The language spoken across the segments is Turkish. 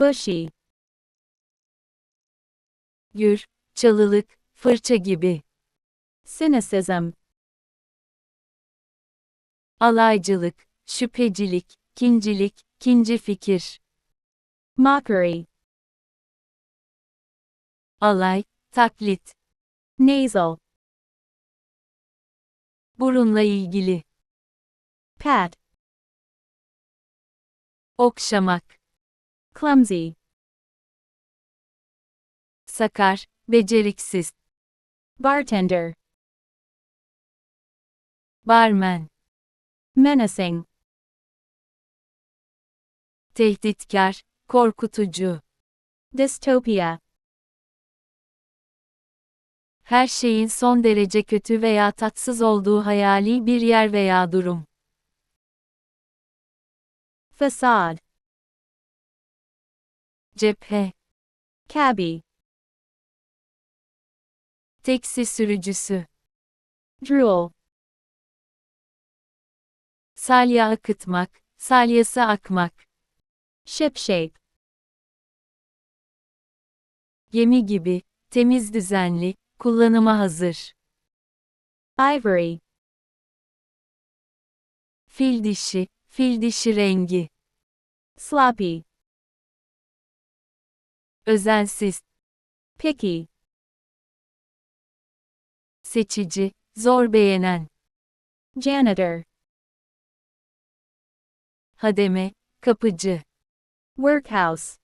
bushy, Gür, çalılık, fırça gibi. cynicism, Alaycılık, şüphecilik, kincilik, kinci fikir. mockery, Alay, taklit. nasal, Burunla ilgili. pat, Okşamak. Clumsy, Sakar, beceriksiz. bartender, Barmen. menacing, Tehditkar, korkutucu. dystopia, Her şeyin son derece kötü veya tatsız olduğu hayali bir yer veya durum. facade, Cephe. cabbie, Teksi sürücüsü. drool, Salya akıtmak, salyası akmak. shipshape, Gemi gibi, temiz düzenli, kullanıma hazır. ivory, Fil dişi, fil dişi rengi. sloppy, Özensiz, picky, seçici, zor beğenen. janitor, Hademe, kapıcı. workhouse,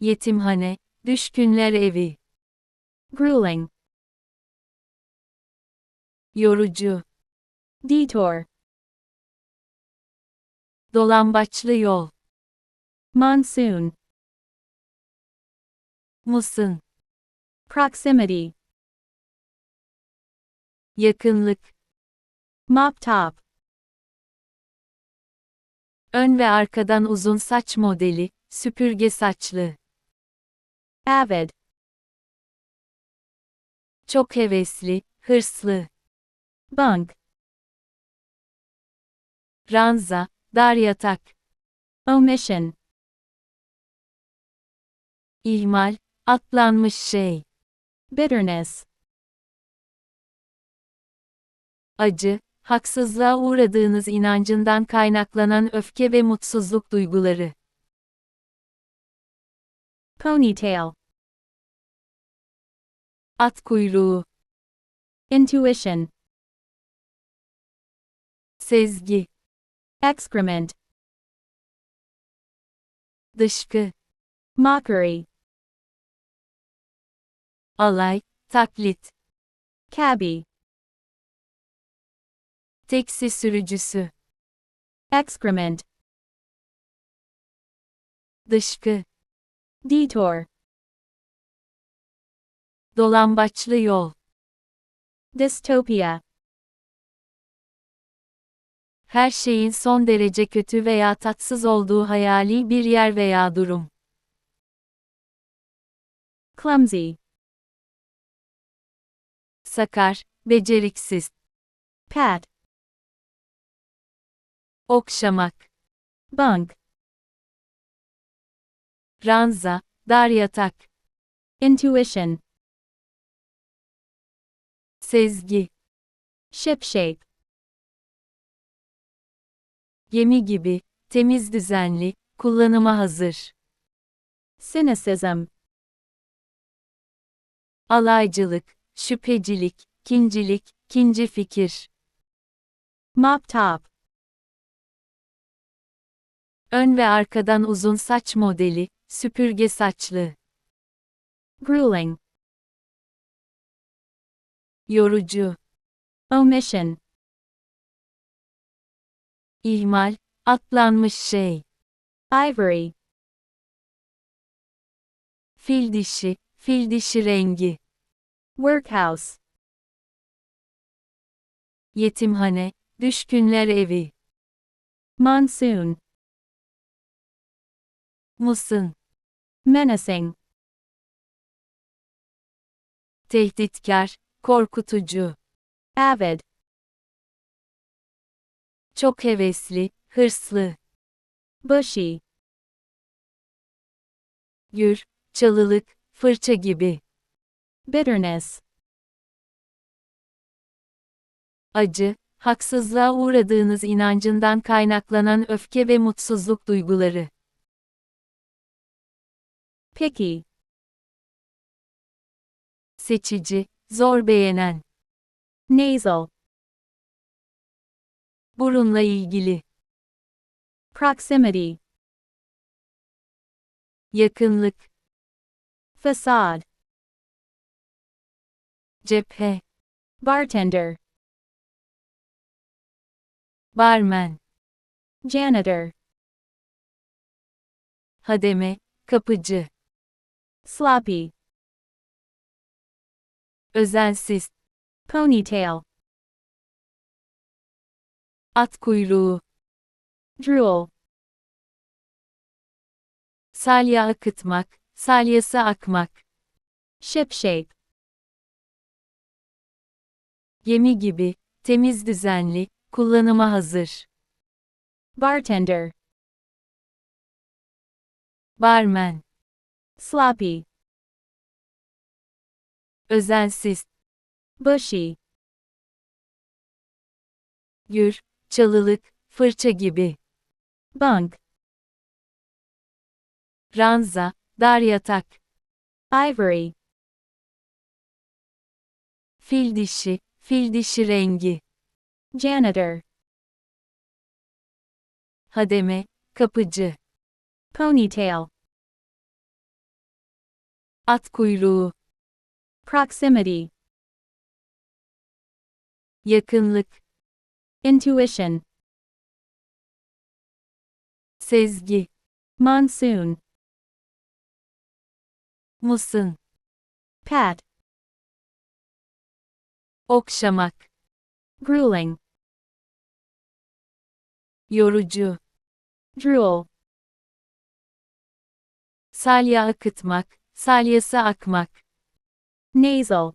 Yetimhane, düşkünler evi. grueling, Yorucu, detour, dolambaçlı yol. Monsoon, Mısın, proximity, yakınlık. mop top, Ön ve arkadan uzun saç modeli, süpürge saçlı. avid, Çok hevesli, hırslı. bunk, Ranza, dar yatak. omission, ihmal, atlanmış şey. bitterness, Acı, haksızlığa uğradığınız inancından kaynaklanan öfke ve mutsuzluk duyguları. ponytail, At kuyruğu, intuition, sezgi, excrement, dışkı, mockery, alay, taklit, cabbie, teksi sürücüsü, excrement, dışkı, detour, dolambaçlı yol. dystopia, Her şeyin son derece kötü veya tatsız olduğu hayali bir yer veya durum. clumsy, Sakar, beceriksiz, pat, okşamak, bunk, ranza, dar yatak, intuition, sezgi, shipshape, gemi gibi, temiz düzenli, kullanıma hazır. cynicism, Alaycılık, şüphecilik, kincilik, kinci fikir. mop top, Ön ve arkadan uzun saç modeli, süpürge saçlı. grueling, Yorucu, omission, ihmal, atlanmış şey. ivory, Fil dişi, fil dişi rengi. Workhouse, Yetimhane, düşkünler evi. monsoon, Mısın, menacing, tehditkar, korkutucu. avid, Çok hevesli, hırslı. bushy, Gür, çalılık, fırça gibi. Bitterness. Acı, haksızlığa uğradığınız inancından kaynaklanan öfke ve mutsuzluk duyguları. Picky. Seçici, zor beğenen. Nasal. Burunla ilgili. Proximity. Yakınlık, Facade. Cephe, Bartender. barmen, Janitor. hademe, kapıcı, Sloppy. özensiz, Ponytail. at kuyruğu, Drool. salya akıtmak, salyası akmak, Shipshape. Gemi gibi, temiz düzenli, kullanıma hazır, Bartender. barmen, Sloppy. özensiz, Bushy. gür, çalılık, fırça gibi, Bunk. ranza, dar yatak, Ivory. fil dişi, fil dişi rengi, Janitor. hademe, kapıcı, Ponytail. at kuyruğu, Proximity. yakınlık, Intuition. sezgi, Monsoon. musun, Pat. Okşamak, Grueling. yorucu, Drool. salya akıtmak, salyası akmak, Nasal.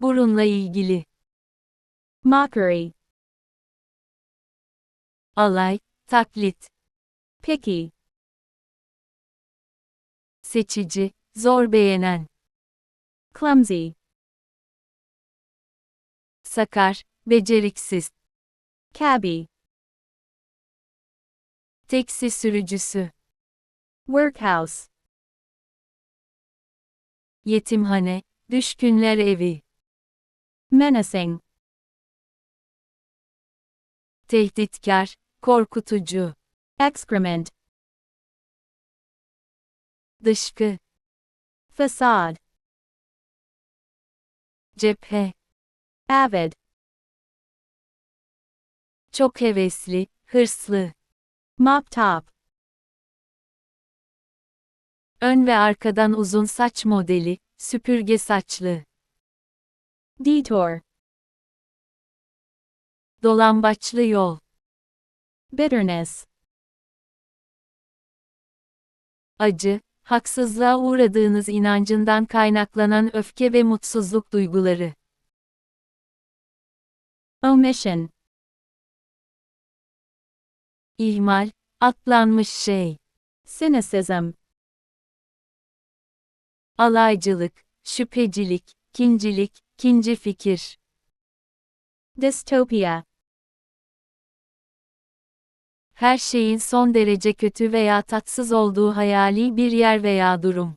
burunla ilgili, Mockery. alay, taklit, Picky. seçici, zor beğenen, Clumsy. Sakar, beceriksiz, Cabby. teksi sürücüsü, Workhouse. yetimhane, düşkünler evi, Menacing. tehditkar, korkutucu, Excrement. dışkı, Facade. cephe, Avid. çok hevesli, hırslı, Mop top. ön ve arkadan uzun saç modeli, süpürge saçlı, Detour. dolambaçlı yol, Bitterness. acı, haksızlığa uğradığınız inancından kaynaklanan öfke ve mutsuzluk duyguları, Omission. ihmal, atlanmış şey, Cynicism. alaycılık, şüphecilik, kincilik, kinci fikir, Dystopia. her şeyin son derece kötü veya tatsız olduğu hayali bir yer veya durum.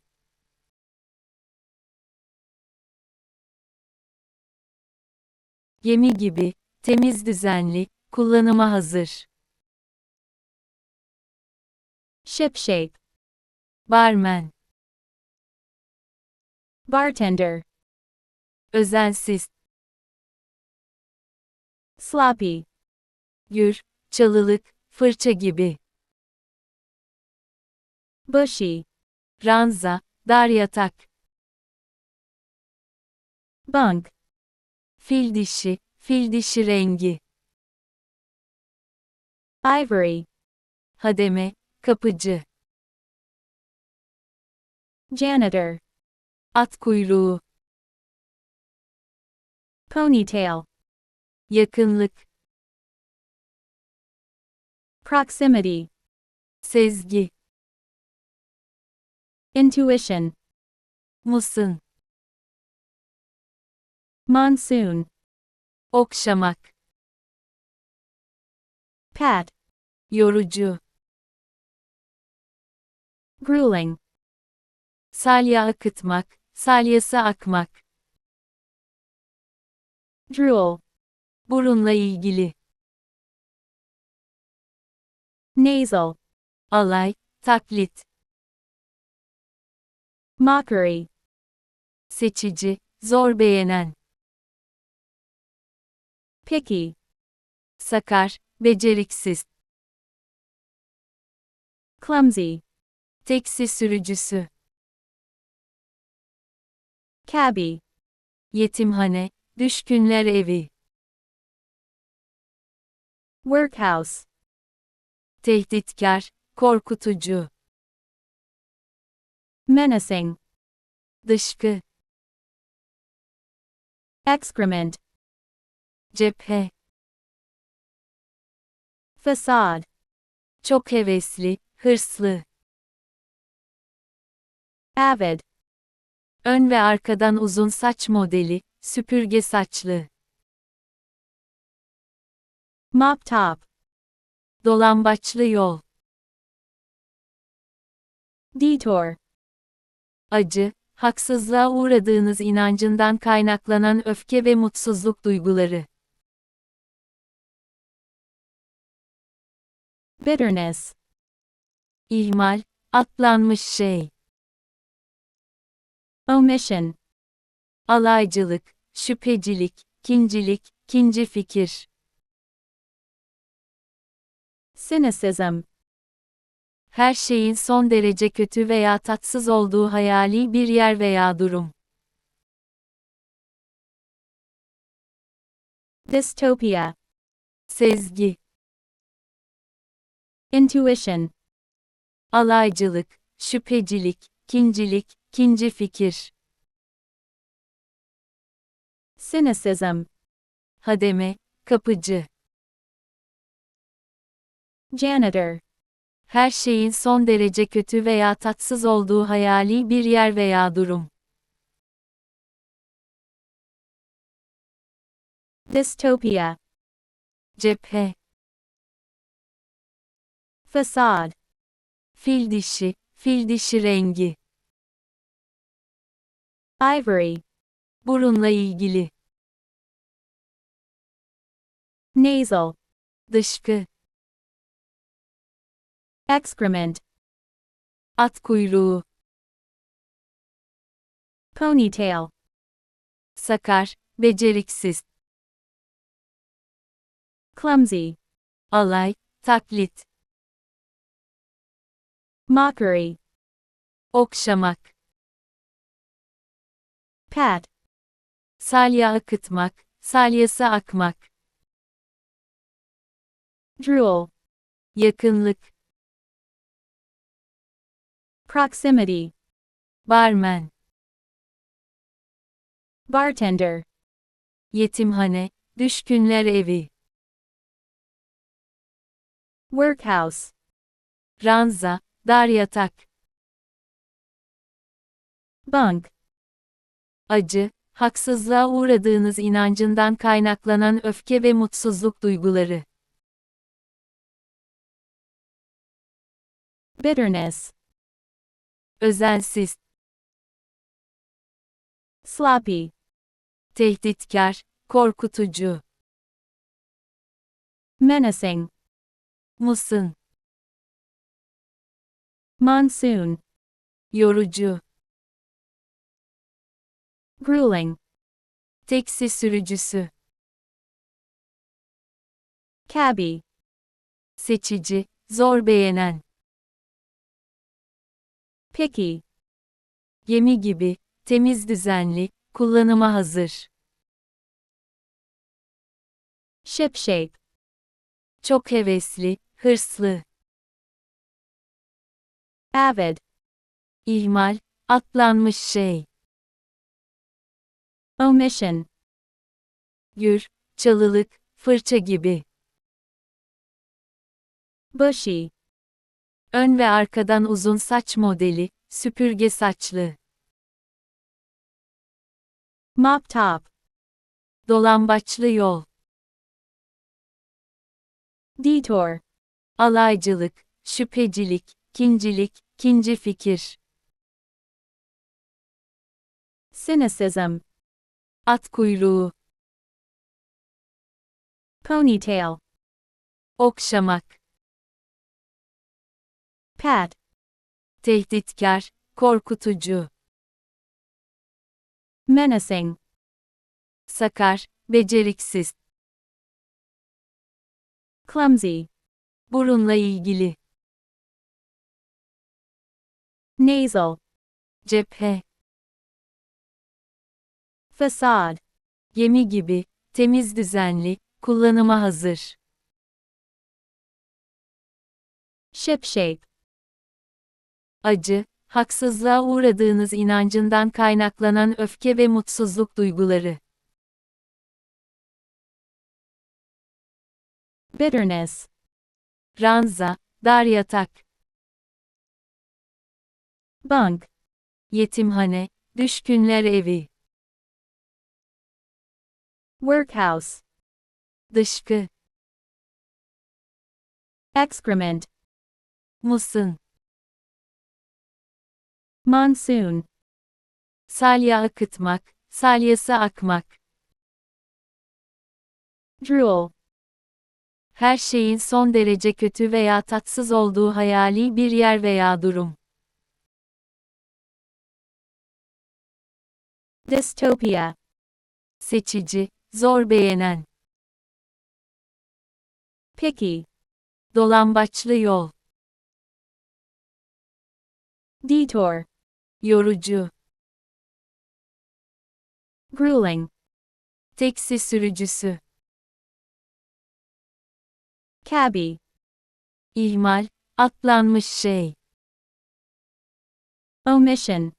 Gemi gibi, temiz düzenli, kullanıma hazır. Shipshape. Barmen, Bartender. özensiz, Sloppy. gür, çalılık, fırça gibi. Bushy. Ranza, dar yatak, Bunk. Fil dişi, fil dişi rengi, Ivory. hademe, kapıcı, Janitor. at kuyruğu, Ponytail. yakınlık, Proximity. sezgi, Intuition. Mısın. Monsoon. Okşamak. Pat. Yorucu. Grueling. Salya akıtmak, salyası akmak. Drool. Burunla ilgili. Nasal. Alay, taklit. Mockery. Seçici, zor beğenen. Picky. Sakar, beceriksiz. Clumsy. Teksi sürücüsü. Cabbie. Yetimhane, düşkünler evi. Workhouse. Tehditkar, korkutucu. Menacing. Dışkı. Excrement. Cephe. Facade. Çok hevesli, hırslı. Avid. Ön ve arkadan uzun saç modeli, süpürge saçlı. Mop top. Dolambaçlı yol. Detour. Acı, haksızlığa uğradığınız inancından kaynaklanan öfke ve mutsuzluk duyguları. Bitterness. İhmal, atlanmış şey. Omission. Alaycılık, şüphecilik, kincilik, kinci fikir. Cynicism. Her şeyin son derece kötü veya tatsız olduğu hayali bir yer veya durum. Dystopia. Sezgi, Intuition. alaycılık, şüphecilik, kincilik, kinci fikir. Cynicism. Hademe, kapıcı. Janitor. Her şeyin son derece kötü veya tatsız olduğu hayali bir yer veya durum. Dystopia. Cephe, Facade. fil dişi, fil dişi rengi. Ivory. Burunla ilgili. Nasal. Dışkı, Excrement. at kuyruğu, Ponytail. sakar, beceriksiz, Clumsy. alay, taklit, Mockery. okşamak, Pat. salya akıtmak, salyası akmak, Drool. yakınlık, Proximity. barmen, Bartender. yetimhane, düşkünler evi, Workhouse. ranza, dar yatak, Bunk. acı, haksızlığa uğradığınız inancından kaynaklanan öfke ve mutsuzluk duyguları. Bitterness. Özensiz, Sloppy. tehditkar, korkutucu, Menacing. mısın, Monsoon. yorucu, Grueling. teksi sürücüsü, Cabbie. seçici, zor beğenen, Picky. gemi gibi, temiz düzenli, kullanıma hazır, Shipshape. çok hevesli, hırslı, Avid. ihmal, atlanmış şey, Omission. gür, çalılık, fırça gibi, Bushy. ön ve arkadan uzun saç modeli, süpürge saçlı. Mop top. Dolambaçlı yol. Detour. Alaycılık, şüphecilik, kincilik, kinci fikir. Cynicism. At kuyruğu. Ponytail. Okşamak. Pat. Tehditkar, korkutucu. Menacing. Sakar, beceriksiz. Clumsy. Burunla ilgili. Nasal. Cephe. Facade. Gemi gibi, temiz düzenli, kullanıma hazır. Shipshape. Acı, haksızlığa uğradığınız inancından kaynaklanan öfke ve mutsuzluk duyguları. Bitterness. Ranza, dar yatak, Bunk. yetimhane, düşkünler evi, Workhouse. dışkı, Excrement. musun, Monsoon. salya akıtmak, salyası akmak. Drool. Her şeyin son derece kötü veya tatsız olduğu hayali bir yer veya durum. Dystopia. Seçici, zor beğenen, Picky. dolambaçlı yol, Detour. yorucu, Grueling. teksi sürücüsü, Cabbie. ihmal, atlanmış şey, Omission.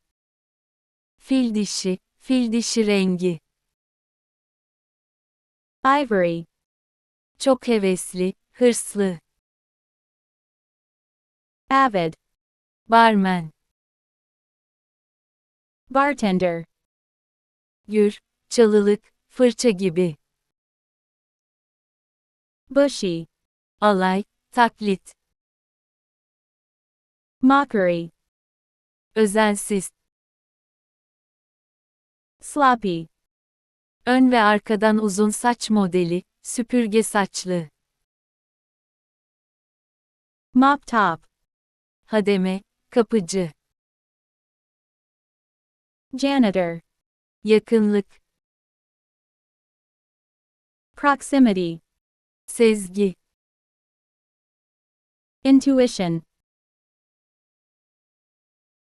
fil dişi, fil dişi rengi, Ivory. çok hevesli, hırslı, Avid. barmen, Bartender. gür, çalılık, fırça gibi, Bushy. alay, taklit, Mockery. özensiz, Sloppy. ön ve arkadan uzun saç modeli, süpürge saçlı, Mop top. hademe, kapıcı, Janitor. yakınlık, Proximity. sezgi, Intuition.